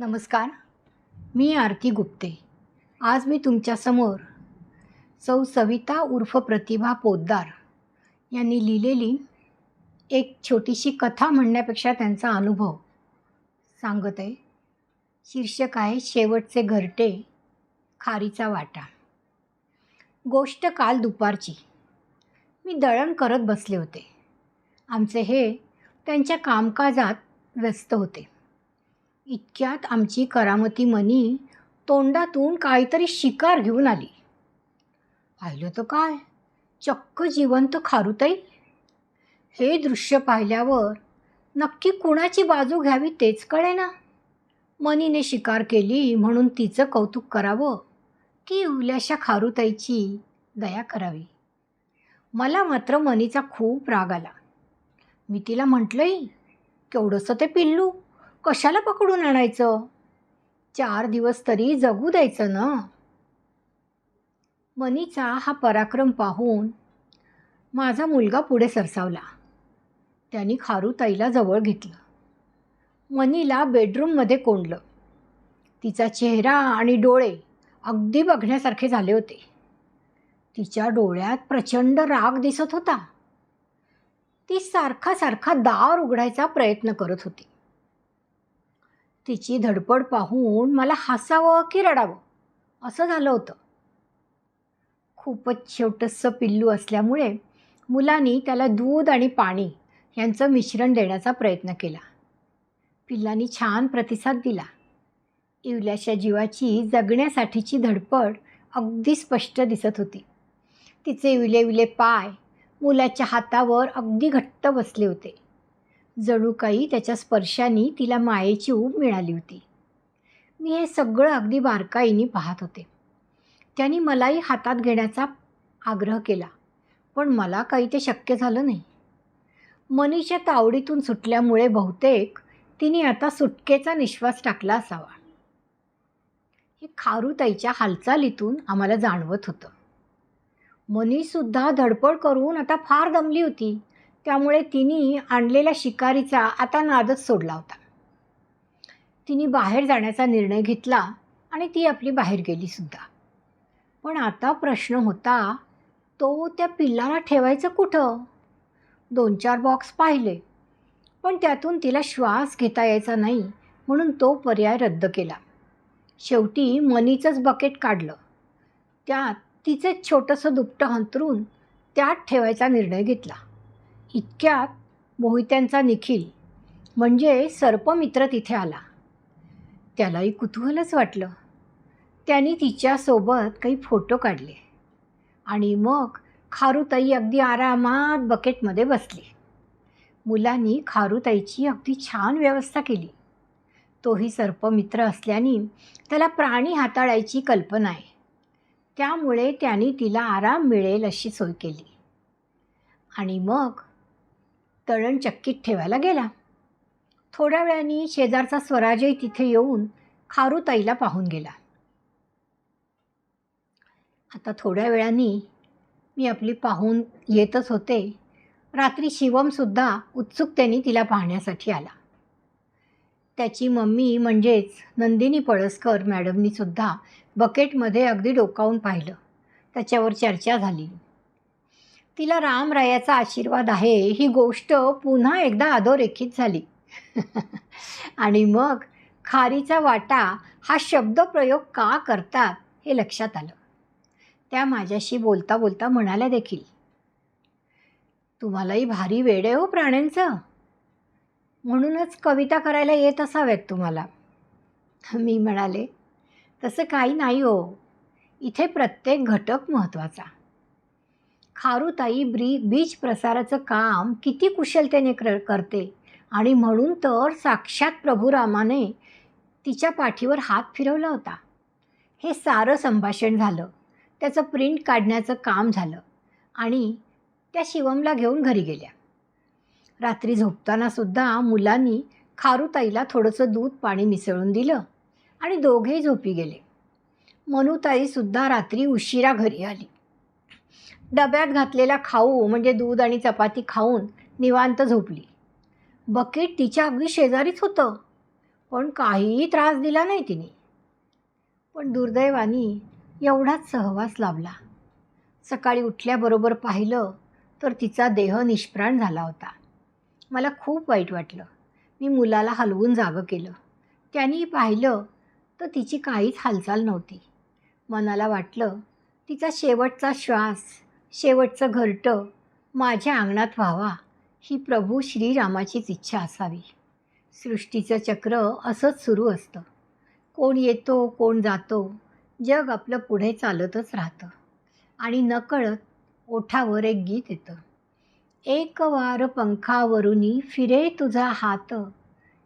नमस्कार. मी आरती गुप्ते. आज मी तुमच्यासमोर सौ सविता उर्फ प्रतिभा पोद्दार यांनी लिहिलेली एक छोटीशी कथा म्हणण्यापेक्षा त्यांचा अनुभव सांगत आहे. शीर्षक आहे शेवटचे घरटे खारीचा वाटा. गोष्ट काल दुपारची. मी दळण करत बसले होते. आमचे हे त्यांच्या कामकाजात व्यस्त होते. इतक्यात आमची करामती मनी तोंडातून काहीतरी शिकार घेऊन आली. पाहिलं तर काय? चक्क जिवंत खारुताई. हे दृश्य पाहिल्यावर नक्की कुणाची बाजू घ्यावी तेच कळेना. मनीने शिकार केली म्हणून तिचं कौतुक करावं की उल्याशा खारुताईची दया करावी. मला मात्र मनीचा खूप राग आला. मी तिला म्हटलंही केवढंसं ते पिल्लू? कशाला पकडून आणायचं? चार दिवस तरी जगू द्यायचं ना? मनीचा हा पराक्रम पाहून माझा मुलगा पुढे सरसावला. त्यांनी खारुताईला जवळ घेतलं. मनीला बेडरूममध्ये कोंडलं. तिचा चेहरा आणि डोळे अगदी बघण्यासारखे झाले होते. तिच्या डोळ्यात प्रचंड राग दिसत होता. ती सारखा सारखा दार उघडायचा प्रयत्न करत होती. तिची धडपड पाहून मला हसावं की रडावं? असं झालं होतं. खूपच छोटंसं पिल्लू असल्यामुळे मुलांनी त्याला दूध आणि पाणी यांचं मिश्रण देण्याचा प्रयत्न केला. पिल्लांनी छान प्रतिसाद दिला. इवल्याच्या जीवाची जगण्यासाठीची धडपड अगदी स्पष्ट दिसत होती. तिचे विले विले पाय मुलाच्या हातावर अगदी घट्ट बसले होते. जणू काही त्याच्या स्पर्शाने तिला मायेची ऊब मिळाली होती. मी हे सगळं अगदी बारकाईने पाहत होते. त्यांनी मलाही हातात घेण्याचा आग्रह केला पण मला काही ते शक्य झालं नाही. मनीच्या तावडीतून सुटल्यामुळे बहुतेक तिने आता सुटकेचा निश्वास टाकला असावा. हे खारुताईच्या हालचालीतून आम्हाला जाणवत होतं. मनीसुद्धा धडपड करून आता फार दमली होती. त्यामुळे तिने आणलेल्या शिकारीचा आता नादच सोडला होता. तिने बाहेर जाण्याचा निर्णय घेतला आणि ती आपली बाहेर गेलीसुद्धा पण आता प्रश्न होता तो त्या पिल्लाला ठेवायचं कुठं? दोन चार बॉक्स पाहिले पण त्यातून तिला श्वास घेता यायचा नाही म्हणून तो पर्याय रद्द केला. शेवटी मनीचंच बकेट काढलं. त्यात तिचे छोटंसं दुपटं हंतरून त्यात ठेवायचा निर्णय घेतला. इतक्यात मोहित्यांचा निखिल म्हणजे सर्पमित्र तिथे आला. त्यालाही कुतूहलच वाटलं. त्यांनी तिच्यासोबत काही फोटो काढले आणि मग खारुताई अगदी आरामात बकेटमध्ये बसली. मुलांनी खारुताईची अगदी छान व्यवस्था केली. तोही सर्पमित्र असल्याने त्याला प्राणी हाताळायची कल्पना आहे. त्यामुळे त्यांनी तिला आराम मिळेल अशी सोय केली. आणि मग तळण चक्कीत ठेवायला गेला. थोड्या वेळाने शेजारचा स्वराजही तिथे येऊन खारुताईला पाहून गेला. आता थोड्या वेळाने मी आपली पाहून येतच होते. रात्री शिवमसुद्धा उत्सुकतेने तिला पाहण्यासाठी आला. त्याची मम्मी म्हणजेच नंदिनी पळसकर मॅडमनीसुद्धा बकेटमध्ये अगदी डोकावून पाहिलं. त्याच्यावर चर्चा झाली. तिला रामरायाचा आशीर्वाद आहे ही गोष्ट पुन्हा एकदा अधोरेखित झाली. आणि मग खारीचा वाटा हा शब्दप्रयोग का करतात हे लक्षात आलं. त्या माझ्याशी बोलता बोलता म्हणाल्या देखील तुम्हालाही भारी वेळ आहे हो प्राण्यांचं. म्हणूनच कविता करायला येत असाव्यात तुम्हाला. मी म्हणाले तसं काही नाही हो. इथे प्रत्येक घटक महत्त्वाचा. खारुताई ब्री बीज प्रसाराचं काम किती कुशलतेने कर करते. आणि म्हणून तर साक्षात प्रभुरामाने तिच्या पाठीवर हात फिरवला होता. हे सारं संभाषण झालं. त्याचं प्रिंट काढण्याचं काम झालं. आणि त्या शिवमला घेऊन घरी गेल्या. रात्री झोपतानासुद्धा मुलांनी खारुताईला थोडंसं दूध पाणी मिसळून दिलं आणि दोघेही झोपी गेले. मनुताईसुद्धा रात्री उशिरा घरी आली. डब्यात घातलेला खाऊ म्हणजे दूध आणि चपाती खाऊन निवांत झोपली. बकेट तिच्या अगदी शेजारीच होतं पण काहीही त्रास दिला नाही तिने. पण दुर्दैवानी एवढाच सहवास लाभला. सकाळी उठल्याबरोबर पाहिलं तर तिचा देह निष्प्राण झाला होता. मला खूप वाईट वाटलं. मी मुलाला हलवून जागं केलं. त्यांनी पाहिलं तर तिची काहीच हालचाल नव्हती. मनाला वाटलं तिचा शेवटचा श्वास शेवटचं घरटं माझ्या अंगणात व्हावा ही प्रभू श्रीरामाचीच इच्छा असावी. सृष्टीचं चक्र असंच सुरू असतं. कोण येतो कोण जातो जग आपलं पुढे चालतच राहतं. आणि नकळत ओठावर एक गीत येतं. एक वार पंखावरुनी फिरे तुझा हात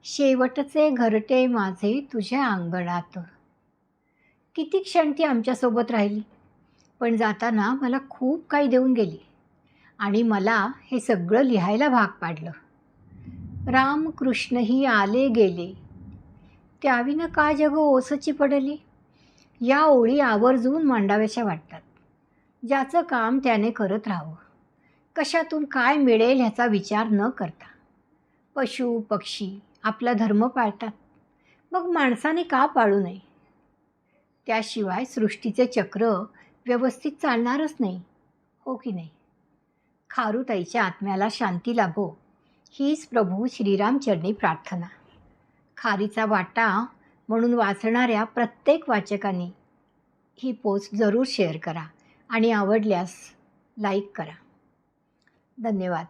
शेवटचे घरटे माझे तुझ्या अंगणात. किती क्षण ती आमच्यासोबत राहिली? पण जाताना मला खूप काही देऊन गेली. आणि मला हे सगळं लिहायला भाग पाडलं. रामकृष्णही आले गेले. त्याविनं का जग ओसची पडली? या ओळी आवर्जून मांडाव्याशा वाटतात. ज्याचं काम त्याने करत राहावं. कशातून काय मिळेल ह्याचा विचार न करता. पशु पक्षी आपला धर्म पाळतात. मग माणसाने का पाळू नये? त्याशिवाय सृष्टीचे चक्र व्यवस्थित चालणारच नाही. हो की नाही? खारुताईच्या आत्म्याला शांती लाभो. हीच प्रभू श्रीरामचरणी प्रार्थना. खारीचा वाटा म्हणून वाचणाऱ्या प्रत्येक वाचकांनी ही पोस्ट जरूर शेअर करा आणि आवडल्यास लाईक करा. धन्यवाद.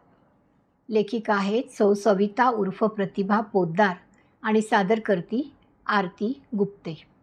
लेखिका आहेत सौ सविता उर्फ प्रतिभा पोद्दार आणि सादर करती आरती गुप्ते.